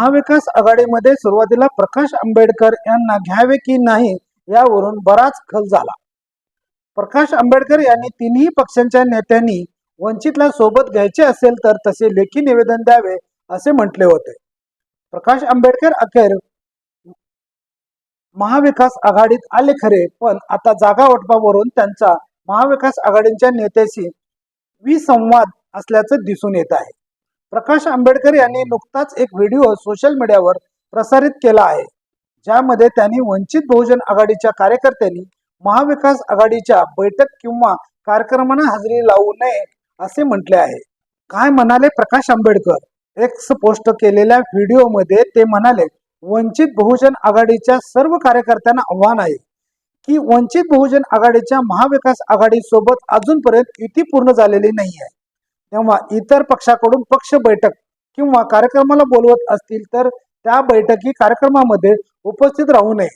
महाविकास आघाडीमध्ये सुरुवातीला प्रकाश आंबेडकर यांना घ्यावे की नाही यावरून बराच खल झाला. प्रकाश आंबेडकर यांनी तिन्ही पक्षांच्या नेत्यांनी वंचितला सोबत घ्यायचे असेल तर तसे लेखी निवेदन द्यावे असे म्हटले होते. प्रकाश आंबेडकर अखेर महाविकास आघाडीत आले खरे पण आता जागा वाटपावरून त्यांचा महाविकास आघाडीच्या नेत्याशी विसंवाद असल्याचं दिसून येत आहे. प्रकाश आंबेडकर यांनी नुकताच एक व्हिडिओ सोशल मीडियावर प्रसारित केला आहे. ज्यामध्ये त्यांनी वंचित बहुजन आघाडीच्या कार्यकर्त्यांनी महाविकास आघाडीच्या बैठक किंवा कार्यक्रमांना हजेरी लावू नये असे म्हटले आहे. काय म्हणाले प्रकाश आंबेडकर? एक्स पोस्ट केलेल्या व्हिडिओमध्ये ते म्हणाले वंचित बहुजन आघाडीच्या सर्व कार्यकर्त्यांना आव्हान आहे की वंचित बहुजन आघाडीच्या महाविकास आघाडी सोबत अजूनपर्यंत युती पूर्ण झालेली नाही आहे तेव्हा इतर पक्षाकडून पक्ष बैठक किंवा कार्यक्रमाला बोलवत असतील तर त्या बैठकी कार्यक्रमामध्ये उपस्थित राहू नये.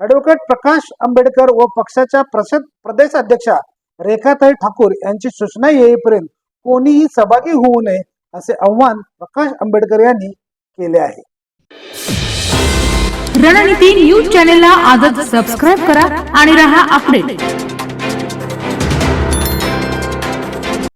ॲडव्होकेट प्रकाश आंबेडकर व पक्षाच्या प्रसद प्रदेश अध्यक्षा रेखाताई ठाकूर यांची सूचना येईपर्यंत कोणीही सहभागी होऊ नये असे आव्हान प्रकाश आंबेडकर यांनी केले आहे. रणनीती न्यूज चॅनेलला आजच सबस्क्राईब करा आणि रहा अपडेट